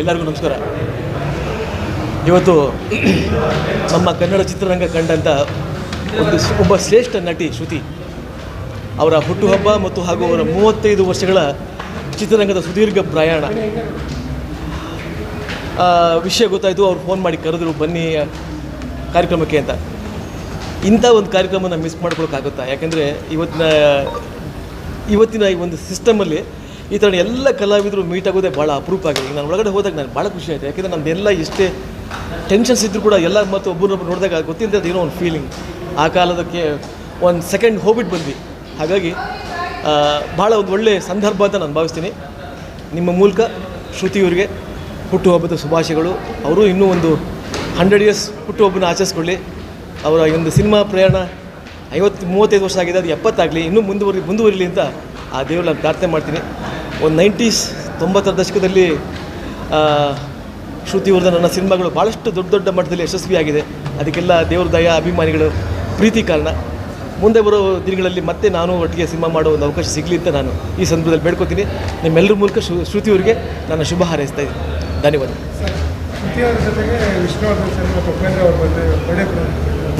ಎಲ್ಲರಿಗೂ ನಮಸ್ಕಾರ. ಇವತ್ತು ನಮ್ಮ ಕನ್ನಡ ಚಿತ್ರರಂಗ ಕಂಡಂಥ ಒಂದು ಒಬ್ಬ ಶ್ರೇಷ್ಠ ನಟಿ ಶ್ರುತಿ, ಅವರ ಹುಟ್ಟುಹಬ್ಬ ಮತ್ತು ಹಾಗೂ ಅವರ ಮೂವತ್ತೈದು ವರ್ಷಗಳ ಚಿತ್ರರಂಗದ ಸುದೀರ್ಘ ಪ್ರಯಾಣ. ವಿಷಯ ಗೊತ್ತಾಯಿತು, ಅವ್ರು ಫೋನ್ ಮಾಡಿ ಕರೆದ್ರು, ಬನ್ನಿ ಕಾರ್ಯಕ್ರಮಕ್ಕೆ ಅಂತ. ಇಂಥ ಒಂದು ಕಾರ್ಯಕ್ರಮನ ಮಿಸ್ ಮಾಡ್ಕೊಳಕ್ಕಾಗುತ್ತಾ? ಯಾಕೆಂದರೆ ಇವತ್ತಿನ ಇವತ್ತಿನ ಈ ಒಂದು ಸಿಸ್ಟಮಲ್ಲಿ ಈ ಥರ ಎಲ್ಲ ಕಲಾವಿದರು ಮೀಟ್ ಆಗೋದೇ ಭಾಳ ಅಪರೂಪ ಆಗಿದೆ. ನಾನು ಒಳಗಡೆ ಹೋದಾಗ ನಾನು ಭಾಳ ಖುಷಿ ಆಯಿತು. ಯಾಕೆಂದರೆ ನಮ್ದೆಲ್ಲ ಇಷ್ಟೇ ಟೆನ್ಷನ್ಸ್ ಇದ್ದರೂ ಕೂಡ ಎಲ್ಲ ಮತ್ತು ಒಬ್ಬರನ್ನೊಬ್ಬರು ನೋಡಿದಾಗ ಗೊತ್ತಿಲ್ಲದೆ ಏನೋ ಒಂದು ಫೀಲಿಂಗ್ ಆ ಕಾಲದಕ್ಕೆ ಒಂದು ಸೆಕೆಂಡ್ ಹೋಗ್ಬಿಟ್ಟು ಬಂದ್ವಿ. ಹಾಗಾಗಿ ಭಾಳ ಒಂದು ಒಳ್ಳೆಯ ಸಂದರ್ಭ ಅಂತ ನಾನು ಭಾವಿಸ್ತೀನಿ. ನಿಮ್ಮ ಮೂಲಕ ಶ್ರುತಿಯವರಿಗೆ ಹುಟ್ಟುಹಬ್ಬದ ಶುಭಾಶಯಗಳು. ಅವರು ಇನ್ನೂ ಒಂದು ಹಂಡ್ರೆಡ್ ಇಯರ್ಸ್ ಹುಟ್ಟುಹಬ್ಬನ ಆಚರಿಸ್ಕೊಳ್ಳಿ. ಅವರ ಒಂದು ಸಿನಿಮಾ ಪ್ರಯಾಣ ಐವತ್ತು ಮೂವತ್ತೈದು ವರ್ಷ ಆಗಿದೆ. ಅದು ಎಪ್ಪತ್ತಾಗಲಿ, ಇನ್ನೂ ಮುಂದುವರಿ, ಮುಂದುವರಿಲಿ ಅಂತ ಆ ದೇವ್ರ ನಾನು ಪ್ರಾರ್ಥನೆ ಮಾಡ್ತೀನಿ. ಒಂದು ನೈಂಟೀಸ್ ತೊಂಬತ್ತರ ದಶಕದಲ್ಲಿ ಶ್ರುತಿವರ್ಧನ್ ನನ್ನ ಸಿನಿಮಾಗಳು ಭಾಳಷ್ಟು ದೊಡ್ಡ ದೊಡ್ಡ ಮಟ್ಟದಲ್ಲಿ ಯಶಸ್ವಿಯಾಗಿದೆ. ಅದಕ್ಕೆಲ್ಲ ದೇವ್ರ ದಯ ಅಭಿಮಾನಿಗಳು ಪ್ರೀತಿ ಕಾರಣ. ಮುಂದೆ ಬರೋ ದಿನಗಳಲ್ಲಿ ಮತ್ತೆ ನಾನು ಒಟ್ಟಿಗೆ ಸಿನಿಮಾ ಮಾಡೋ ಒಂದು ಅವಕಾಶ ಸಿಗಲಿ ಅಂತ ನಾನು ಈ ಸಂದರ್ಭದಲ್ಲಿ ಬೇಡ್ಕೋತೀನಿ. ನಿಮ್ಮೆಲ್ಲರ ಮೂಲಕ ಶ್ರು ಶ್ರುತಿಯವರಿಗೆ ನನ್ನ ಶುಭ ಹಾರೈಸ್ತಾ ಇದ್ದೀನಿ. ಧನ್ಯವಾದ.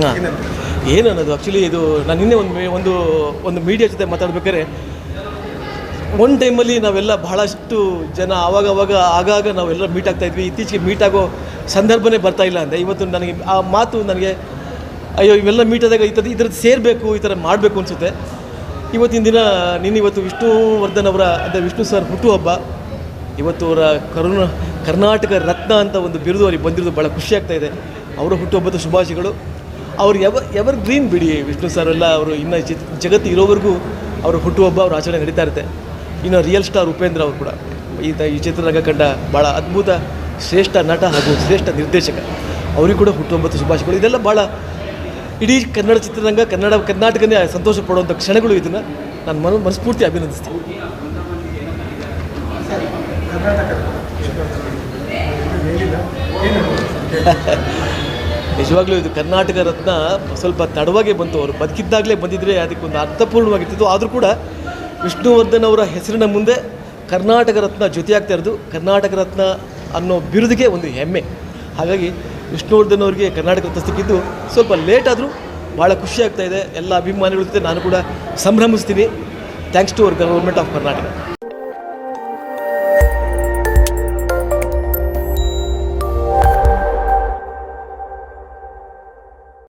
ಹಾಂ. ಏನು ಅನ್ನೋದು ಆ್ಯಕ್ಚುಲಿ ಇದು ನಾನು ನಿನ್ನೆ ಒಂದು ಒಂದು ಒಂದು ಮೀಡಿಯಾ ಜೊತೆ ಮಾತಾಡ್ಬೇಕಾದ್ರೆ ಒನ್ ಟೈಮಲ್ಲಿ ನಾವೆಲ್ಲ ಬಹಳಷ್ಟು ಜನ ಆವಾಗವಾಗ ಆಗಾಗ ನಾವೆಲ್ಲ ಮೀಟ್ ಆಗ್ತಾ ಇದ್ವಿ. ಇತ್ತೀಚೆಗೆ ಮೀಟ್ ಆಗೋ ಸಂದರ್ಭನೇ ಬರ್ತಾ ಇಲ್ಲ ಅಂದರೆ ಇವತ್ತು ನನಗೆ ಆ ಮಾತು ನನಗೆ, ಅಯ್ಯೋ, ಇವೆಲ್ಲ ಮೀಟ್ ಆದಾಗ ಈ ಥರ ಈ ಥರದ್ದು ಸೇರಬೇಕು, ಈ ಥರ ಮಾಡಬೇಕು ಅನಿಸುತ್ತೆ. ಇವತ್ತಿನ ದಿನ ನಿನ್ನೆ ಇವತ್ತು ವಿಷ್ಣುವರ್ಧನ್ ಅವರ, ಅಂದರೆ ವಿಷ್ಣು ಸರ್ ಹುಟ್ಟುಹಬ್ಬ ಇವತ್ತು ಅವರ ಕರುಣ, ಕರ್ನಾಟಕ ರತ್ನ ಅಂತ ಒಂದು ಬಿರುದು ಅವ್ರಿಗೆ ಬಂದಿರೋದು ಭಾಳ ಖುಷಿ ಆಗ್ತಾ ಇದೆ. ಅವರ ಹುಟ್ಟುಹಬ್ಬದ ಶುಭಾಶಯಗಳು. ಅವ್ರು ಎವ, ಎವರ್ ಗ್ರೀನ್ ಬಿಡಿ ವಿಷ್ಣು ಸರ್ ಎಲ್ಲ, ಅವರು ಇನ್ನು ಜಗತ್ತು ಇರೋವರೆಗೂ ಅವರ ಹುಟ್ಟುಹಬ್ಬ ಅವ್ರ ಆಚರಣೆ ನಡೀತಾ ಇರುತ್ತೆ. ಇನ್ನು ರಿಯಲ್ ಸ್ಟಾರ್ ಉಪೇಂದ್ರ ಅವರು ಕೂಡ. ಈತ ಈ ಚಿತ್ರರಂಗ ಕಂಡ ಭಾಳ ಅದ್ಭುತ ಶ್ರೇಷ್ಠ ನಟ ಹಾಗೂ ಶ್ರೇಷ್ಠ ನಿರ್ದೇಶಕ. ಅವರಿಗೂ ಕೂಡ ಹುಟ್ಟುಹಬ್ಬದ ಶುಭಾಶಯಗಳು. ಇದೆಲ್ಲ ಭಾಳ ಇಡೀ ಕನ್ನಡ ಚಿತ್ರರಂಗ, ಕನ್ನಡ, ಕರ್ನಾಟಕನೇ ಸಂತೋಷ ಪಡುವಂಥ ಕ್ಷಣಗಳು ಇದನ್ನು ನಾನು ಮನ, ಮನಸ್ಫೂರ್ತಿ ಅಭಿನಂದಿಸ್ತೀನಿ. ನಿಜವಾಗ್ಲೂ ಇದು ಕರ್ನಾಟಕ ರತ್ನ ಸ್ವಲ್ಪ ತಡವಾಗಿ ಬಂತು. ಅವರು ಬದುಕಿದ್ದಾಗಲೇ ಬಂದಿದ್ರೆ ಅದಕ್ಕೊಂದು ಅರ್ಥಪೂರ್ಣವಾಗಿರ್ತಿತ್ತು. ಆದರೂ ಕೂಡ ವಿಷ್ಣುವರ್ಧನ್ ಅವರ ಹೆಸರಿನ ಮುಂದೆ ಕರ್ನಾಟಕ ರತ್ನ ಜೊತೆಯಾಗ್ತಾ ಇರೋದು. ಕರ್ನಾಟಕ ರತ್ನ ಅನ್ನೋ ಬಿರುದಿಗೆ ಒಂದು ಹೆಮ್ಮೆ. ಹಾಗಾಗಿ ವಿಷ್ಣುವರ್ಧನ್ ಅವರಿಗೆ ಕರ್ನಾಟಕ ರತ್ನ ಸಿಕ್ಕಿದ್ದು ಸ್ವಲ್ಪ ಲೇಟ್ ಆದರೂ ಭಾಳ ಖುಷಿ ಆಗ್ತಾ ಇದೆ. ಎಲ್ಲ ಅಭಿಮಾನಿಗಳ ಜೊತೆ ನಾನು ಕೂಡ ಸಂಭ್ರಮಿಸ್ತೀನಿ. Thanks to our government of Karnataka